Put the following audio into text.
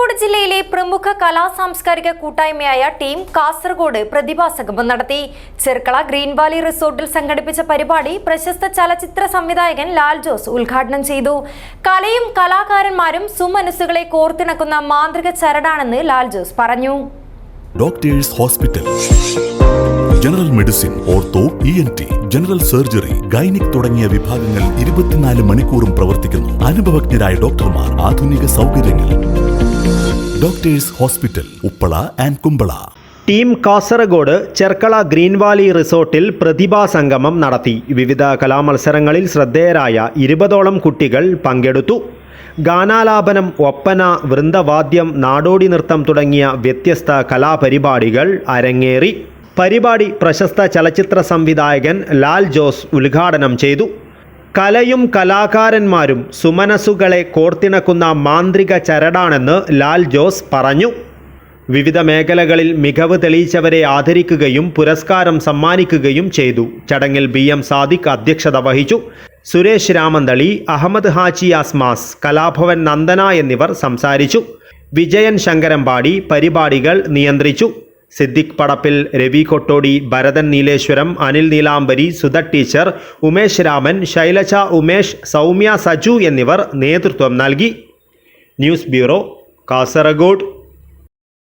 കാസർഗോഡ് ജില്ലയിലെ പ്രമുഖ കലാ സാംസ്കാരിക കൂട്ടായ്മയായ ടീം കാസർഗോഡ് പ്രതിഭാസംഗമം നടത്തി. ചെർക്കള ഗ്രീൻ വാലി റിസോർട്ടിൽ സംഘടിപ്പിച്ച പരിപാടി പ്രശസ്ത ചലച്ചിത്ര സംവിധായകൻ ലാൽ ജോസ് ഉദ്ഘാടനം ചെയ്തു. കലയും കലാകാരന്മാരും സുമനസ്സുകളെ കോർത്തിണക്കുന്ന മാന്ത്രിക ചരടാണെന്ന് ലാൽ ജോസ് പറഞ്ഞു. Doctors hospital. General medicine ortho E N T general surgery gynaec തുടങ്ങിയ വിഭാഗങ്ങൾ ഇരുപത്തിനാല് മണിക്കൂറും പ്രവർത്തിക്കുന്നു. അനുഭവജ്ഞരായ ഡോക്ടർമാർ ആധുനിക സൗകര്യങ്ങൾ doctors hospital Uppala and Kumbala. Team Kasaragod Cherkala Green Valley റിസോർട്ടിൽ പ്രതിഭാ സംഗമം നടത്തി. വിവിധ കലാമത്സരങ്ങളിൽ ശ്രദ്ധേയരായ ഇരുപതോളം കുട്ടികൾ പങ്കെടുത്തു. ഗാനാലാപനം ഒപ്പന വൃന്ദവാദ്യം നാടോടി നൃത്തം തുടങ്ങിയ വ്യത്യസ്ത കലാപരിപാടികൾ അരങ്ങേറി. പരിപാടി പ്രശസ്ത ചലച്ചിത്ര സംവിധായകൻ ലാൽ ജോസ് ഉദ്ഘാടനം ചെയ്തു. കലയും കലാകാരന്മാരും സുമനസുകളെ കോർത്തിണക്കുന്ന മാന്ത്രിക ചരടാണെന്ന് ലാൽ ജോസ് പറഞ്ഞു. വിവിധ മേഖലകളിൽ മികവ് തെളിയിച്ചവരെ ആദരിക്കുകയും പുരസ്കാരം സമ്മാനിക്കുകയും ചെയ്തു. ചടങ്ങിൽ ബി എം സാദിഖ് അധ്യക്ഷത വഹിച്ചു. സുരേഷ് രാമന്തളി അഹമ്മദ് ഹാജി അസ്മാസ് കലാഭവൻ നന്ദന എന്നിവർ സംസാരിച്ചു. വിജയൻ ശങ്കരമ്പാടി പരിപാടികൾ നിയന്ത്രിച്ചു. സിദ്ദിഖ് പടപ്പിൽ രവി കൊട്ടോടി ഭരതൻ നീലേശ്വരം അനിൽ നീലാംബരി സുധ ടീച്ചർ ഉമേഷ് രാമൻ ശൈലജ ഉമേഷ് സൗമ്യ സജു എന്നിവർ നേതൃത്വം നൽകി. News bureau Kasaragod.